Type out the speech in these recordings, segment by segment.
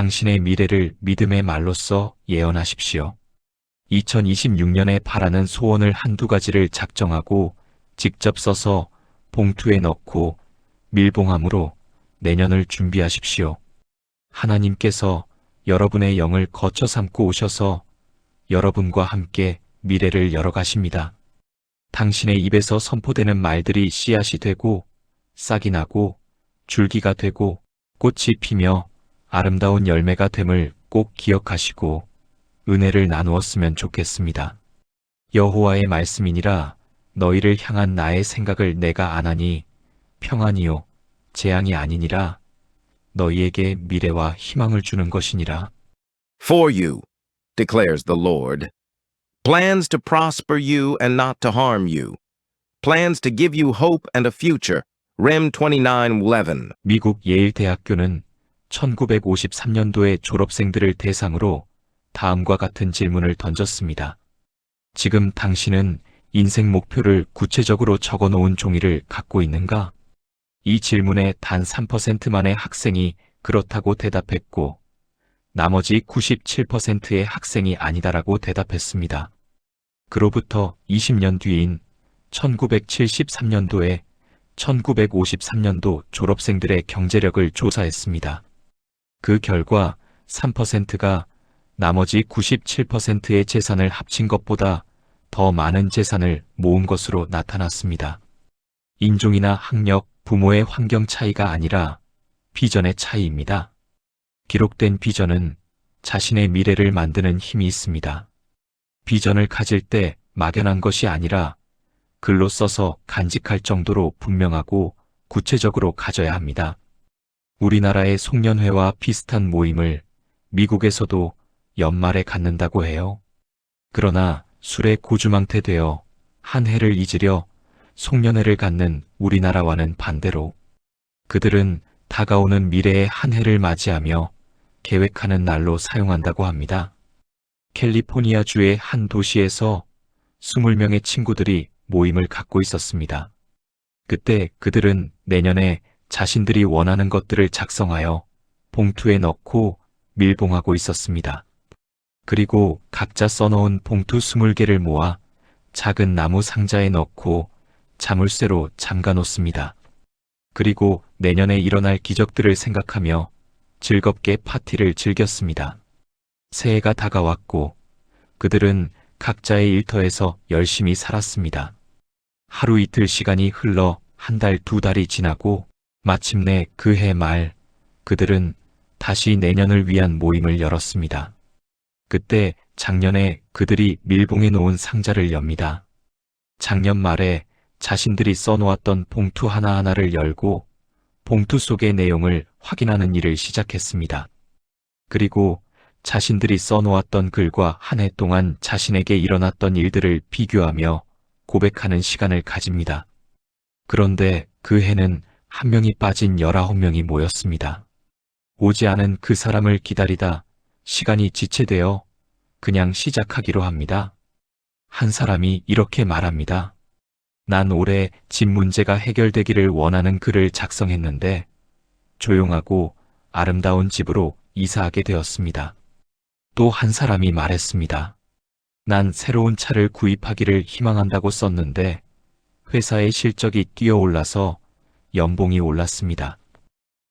당신의 미래를 믿음의 말로써 예언하십시오. 2026년에 바라는 소원을 한두 가지를 작정하고 직접 써서 봉투에 넣고 밀봉함으로 내년을 준비하십시오. 하나님께서 여러분의 영을 거쳐 삼고 오셔서 여러분과 함께 미래를 열어가십니다. 당신의 입에서 선포되는 말들이 씨앗이 되고 싹이 나고 줄기가 되고 꽃이 피며 아름다운 열매가 됨을 꼭 기억하시고 은혜를 나누었으면 좋겠습니다. 여호와의 말씀이니라 너희를 향한 나의 생각을 내가 아나니 평안이요 재앙이 아니니라 너희에게 미래와 희망을 주는 것이니라. For you, declares the Lord. Plans to prosper you and not to harm you. Plans to give you hope and a future. Rem 2911. 미국 예일 대학교는 1953년도에 졸업생들을 대상으로 다음과 같은 질문을 던졌습니다. 지금 당신은 인생 목표를 구체적으로 적어 놓은 종이를 갖고 있는가? 이 질문에 단 3%만의 학생이 그렇다고 대답했고, 나머지 97%의 학생이 아니다라고 대답했습니다. 그로부터 20년 뒤인 1973년도에 1953년도 졸업생들의 경제력을 조사했습니다. 그 결과 3%가 나머지 97%의 재산을 합친 것보다 더 많은 재산을 모은 것으로 나타났습니다. 인종이나 학력, 부모의 환경 차이가 아니라 비전의 차이입니다. 기록된 비전은 자신의 미래를 만드는 힘이 있습니다. 비전을 가질 때 막연한 것이 아니라 글로 써서 간직할 정도로 분명하고 구체적으로 가져야 합니다. 우리나라의 송년회와 비슷한 모임을 미국에서도 연말에 갖는다고 해요. 그러나 술에 고주망태 되어 한 해를 잊으려 송년회를 갖는 우리나라와는 반대로 그들은 다가오는 미래의 한 해를 맞이하며 계획하는 날로 사용한다고 합니다. 캘리포니아주의 한 도시에서 20명의 친구들이 모임을 갖고 있었습니다. 그때 그들은 내년에 자신들이 원하는 것들을 작성하여 봉투에 넣고 밀봉하고 있었습니다. 그리고 각자 써놓은 봉투 20개를 모아 작은 나무 상자에 넣고 자물쇠로 잠가 놓습니다. 그리고 내년에 일어날 기적들을 생각하며 즐겁게 파티를 즐겼습니다. 새해가 다가왔고 그들은 각자의 일터에서 열심히 살았습니다. 하루 이틀 시간이 흘러 한 달, 두 달이 지나고 마침내 그 해 말 그들은 다시 내년을 위한 모임을 열었습니다. 그때 작년에 그들이 밀봉해 놓은 상자를 엽니다. 작년 말에 자신들이 써놓았던 봉투 하나하나를 열고 봉투 속의 내용을 확인하는 일을 시작했습니다. 그리고 자신들이 써놓았던 글과 한 해 동안 자신에게 일어났던 일들을 비교하며 고백하는 시간을 가집니다. 그런데 그 해는 한 명이 빠진 19명이 모였습니다. 오지 않은 그 사람을 기다리다 시간이 지체되어 그냥 시작하기로 합니다. 한 사람이 이렇게 말합니다. 난 올해 집 문제가 해결되기를 원하는 글을 작성했는데 조용하고 아름다운 집으로 이사하게 되었습니다. 또 한 사람이 말했습니다. 난 새로운 차를 구입하기를 희망한다고 썼는데 회사의 실적이 뛰어올라서 연봉이 올랐습니다.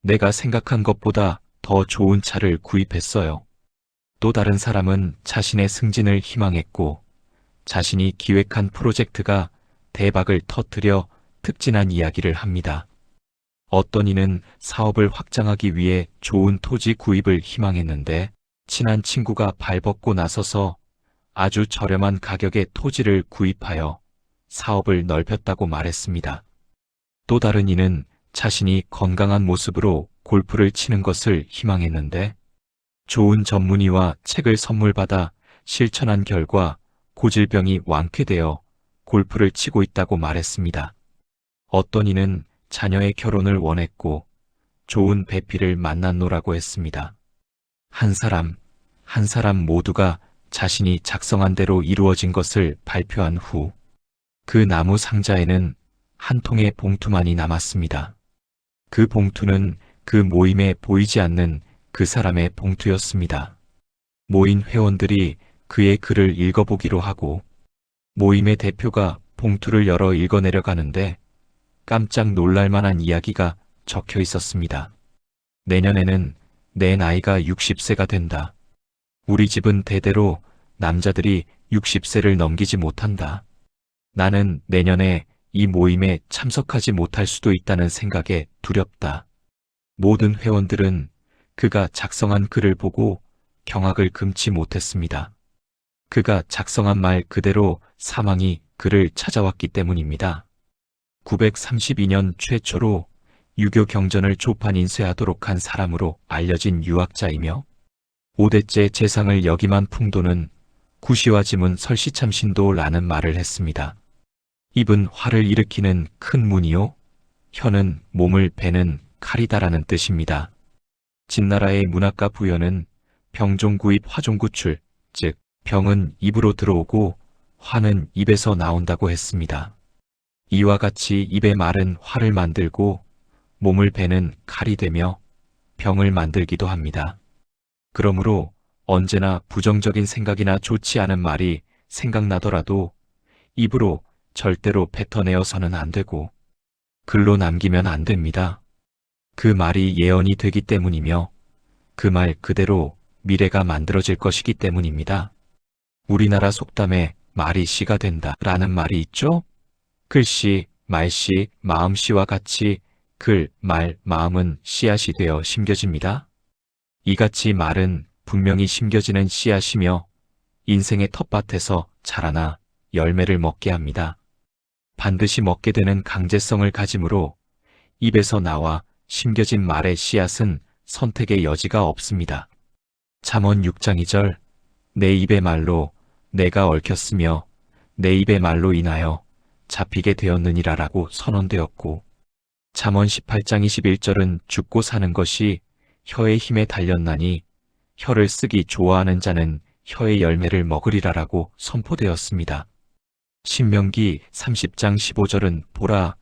내가 생각한 것보다 더 좋은 차를 구입했어요. 또 다른 사람은 자신의 승진을 희망했고 자신이 기획한 프로젝트가 대박을 터뜨려 특진한 이야기를 합니다. 어떤 이는 사업을 확장하기 위해 좋은 토지 구입을 희망했는데 친한 친구가 발벗고 나서서 아주 저렴한 가격의 토지를 구입하여 사업을 넓혔다고 말했습니다. 또 다른 이는 자신이 건강한 모습으로 골프를 치는 것을 희망했는데 좋은 전문의와 책을 선물받아 실천한 결과 고질병이 완쾌되어 골프를 치고 있다고 말했습니다. 어떤 이는 자녀의 결혼을 원했고 좋은 배필을 만났노라고 했습니다. 한 사람, 한 사람 모두가 자신이 작성한 대로 이루어진 것을 발표한 후 그 나무 상자에는 한 통의 봉투만이 남았습니다. 그 봉투는 그 모임에 보이지 않는 그 사람의 봉투였습니다. 모인 회원들이 그의 글을 읽어보기로 하고 모임의 대표가 봉투를 열어 읽어내려가는데 깜짝 놀랄 만한 이야기가 적혀 있었습니다. 내년에는 내 나이가 60세가 된다. 우리 집은 대대로 남자들이 60세를 넘기지 못한다. 나는 내년에 이 모임에 참석하지 못할 수도 있다는 생각에 두렵다. 모든 회원들은 그가 작성한 글을 보고 경악을 금치 못했습니다. 그가 작성한 말 그대로 사망이 그를 찾아왔기 때문입니다. 932년 최초로 유교 경전을 조판 인쇄하도록 한 사람으로 알려진 유학자이며 5대째 재상을 역임한 풍도는 구시와 지문 설시참신도라는 말을 했습니다. 입은 화를 일으키는 큰 문이요. 혀는 몸을 베는 칼이다라는 뜻입니다. 진나라의 문학가 부여는 병종구입 화종구출, 즉 병은 입으로 들어오고 화는 입에서 나온다고 했습니다. 이와 같이 입의 말은 화를 만들고 몸을 베는 칼이 되며 병을 만들기도 합니다. 그러므로 언제나 부정적인 생각이나 좋지 않은 말이 생각나더라도 입으로 절대로 뱉어내어서는 안 되고 글로 남기면 안 됩니다. 그 말이 예언이 되기 때문이며 그 말 그대로 미래가 만들어질 것이기 때문입니다. 우리나라 속담에 말이 씨가 된다 라는 말이 있죠? 글씨, 말씨, 마음씨와 같이 글, 말, 마음은 씨앗이 되어 심겨집니다. 이같이 말은 분명히 심겨지는 씨앗이며 인생의 텃밭에서 자라나 열매를 먹게 합니다. 반드시 먹게 되는 강제성을 가지므로 입에서 나와 심겨진 말의 씨앗은 선택의 여지가 없습니다. 잠언 6장 2절 내 입의 말로 내가 얽혔으며 내 입의 말로 인하여 잡히게 되었느니라라고 선언되었고 잠언 18장 21절은 죽고 사는 것이 혀의 힘에 달렸나니 혀를 쓰기 좋아하는 자는 혀의 열매를 먹으리라라고 선포되었습니다. 신명기 30장 15절은 보라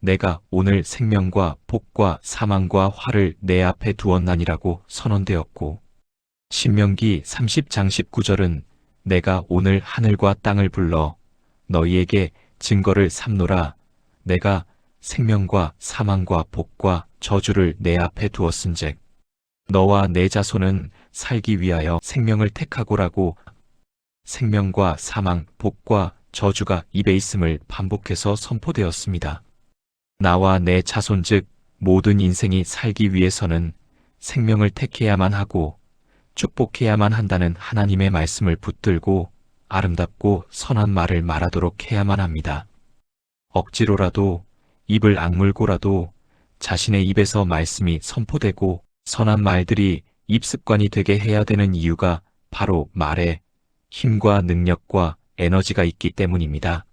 내가 오늘 생명과 복과 사망과 화를 내 앞에 두었나니라고 선언되었고 신명기 30장 19절은 내가 오늘 하늘과 땅을 불러 너희에게 증거를 삼노라 내가 생명과 사망과 복과 저주를 내 앞에 두었은즉 너와 내 자손은 살기 위하여 생명을 택하고라고 생명과 사망, 복과 저주가 입에 있음을 반복해서 선포되었습니다. 나와 내 자손 즉 모든 인생이 살기 위해서는 생명을 택해야만 하고 축복해야만 한다는 하나님의 말씀을 붙들고 아름답고 선한 말을 말하도록 해야만 합니다. 억지로라도 입을 악물고라도 자신의 입에서 말씀이 선포되고 선한 말들이 입습관이 되게 해야 되는 이유가 바로 말에 힘과 능력과 에너지가 있기 때문입니다.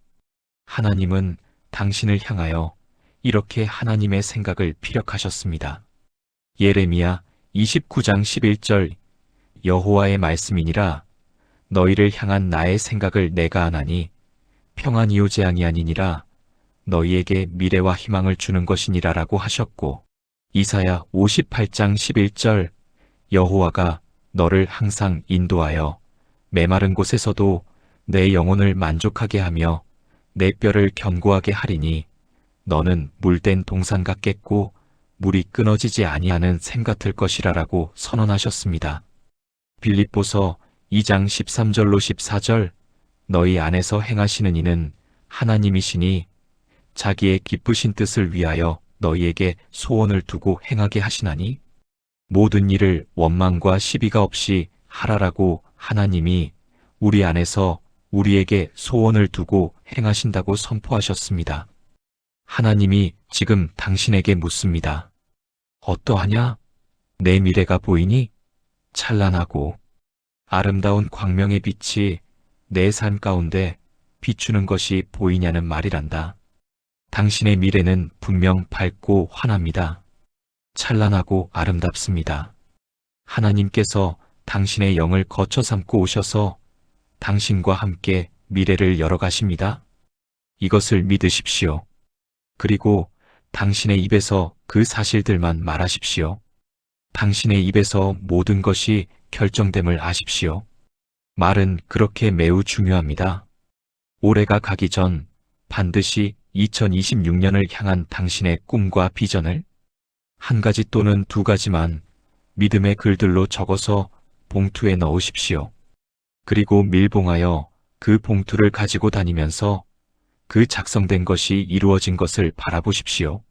하나님은 당신을 향하여 이렇게 하나님의 생각을 피력하셨습니다. 예레미야 29장 11절 여호와의 말씀이니라 너희를 향한 나의 생각을 내가 아나니 평안이요 재앙이 아니니라 너희에게 미래와 희망을 주는 것이니라라고 하셨고 이사야 58장 11절 여호와가 너를 항상 인도하여 메마른 곳에서도 내 영혼을 만족하게 하며 내 뼈를 견고하게 하리니 너는 물된 동산 같겠고 물이 끊어지지 아니하는 샘 같을 것이라라고 선언하셨습니다. 빌립보서 2장 13절로 14절 너희 안에서 행하시는 이는 하나님이시니 자기의 기쁘신 뜻을 위하여 너희에게 소원을 두고 행하게 하시나니 모든 일을 원망과 시비가 없이 하라라고 하나님이 우리 안에서 우리에게 소원을 두고 행하신다고 선포하셨습니다. 하나님이 지금 당신에게 묻습니다. 어떠하냐? 내 미래가 보이니? 찬란하고 아름다운 광명의 빛이 내 삶 가운데 비추는 것이 보이냐는 말이란다. 당신의 미래는 분명 밝고 환합니다. 찬란하고 아름답습니다. 하나님께서 당신의 영을 거쳐 삼고 오셔서 당신과 함께 미래를 열어가십니다. 이것을 믿으십시오. 그리고 당신의 입에서 그 사실들만 말하십시오. 당신의 입에서 모든 것이 결정됨을 아십시오. 말은 그렇게 매우 중요합니다. 올해가 가기 전 반드시 2026년을 향한 당신의 꿈과 비전을 한 가지 또는 두 가지만 믿음의 글들로 적어서 봉투에 넣으십시오. 그리고 밀봉하여 그 봉투를 가지고 다니면서 그 작성된 것이 이루어진 것을 바라보십시오.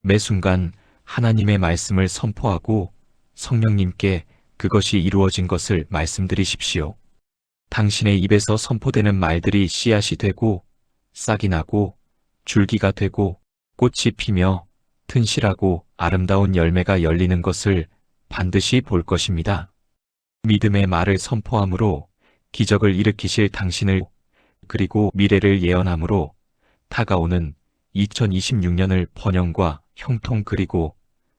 매 순간 하나님의 말씀을 선포하고 성령님께 그것이 이루어진 것을 말씀드리십시오. 당신의 입에서 선포되는 말들이 씨앗이 되고 싹이 나고 줄기가 되고 꽃이 피며 튼실하고 아름다운 열매가 열리는 것을 반드시 볼 것입니다. 믿음의 말을 선포함으로 기적을 일으키실 당신을 그리고 미래를 예언함으로 다가오는 2026년을 번영과 형통 그리고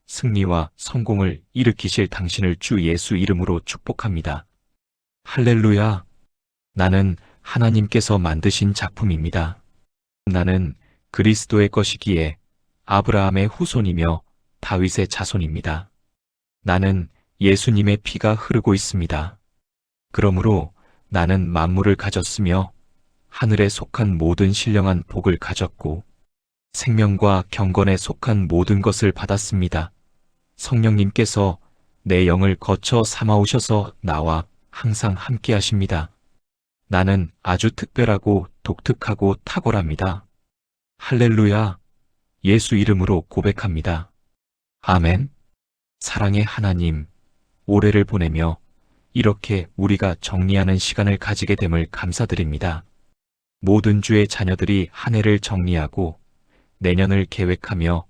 승리와 성공을 일으키실 당신을 주 예수 이름으로 축복합니다. 할렐루야! 나는 하나님께서 만드신 작품입니다. 나는 그리스도의 것이기에 아브라함의 후손이며 다윗의 자손입니다. 나는 예수님의 피가 흐르고 있습니다. 그러므로 나는 만물을 가졌으며 하늘에 속한 모든 신령한 복을 가졌고 생명과 경건에 속한 모든 것을 받았습니다. 성령님께서 내 영을 거쳐 삼아오셔서 나와 항상 함께 하십니다. 나는 아주 특별하고 독특하고 탁월합니다. 할렐루야. 예수 이름으로 고백합니다. 아멘. 사랑의 하나님, 올해를 보내며 이렇게 우리가 정리하는 시간을 가지게 됨을 감사드립니다. 모든 주의 자녀들이 한 해를 정리하고 내년을 계획하며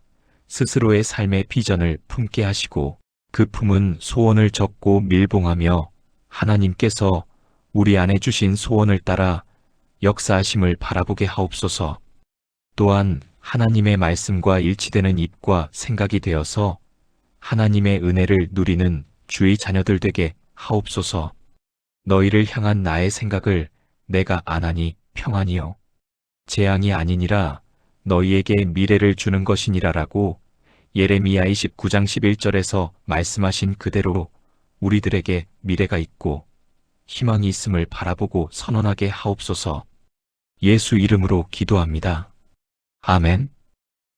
스스로의 삶의 비전을 품게 하시고 그 품은 소원을 적고 밀봉하며 하나님께서 우리 안에 주신 소원을 따라 역사하심을 바라보게 하옵소서. 또한 하나님의 말씀과 일치되는 입과 생각이 되어서 하나님의 은혜를 누리는 주의 자녀들 되게 하옵소서. 너희를 향한 나의 생각을 내가 안하니 평안이요. 재앙이 아니니라 너희에게 미래를 주는 것이니라라고 예레미야 29장 11절에서 말씀하신 그대로 우리들에게 미래가 있고 희망이 있음을 바라보고 선언하게 하옵소서. 예수 이름으로 기도합니다. 아멘.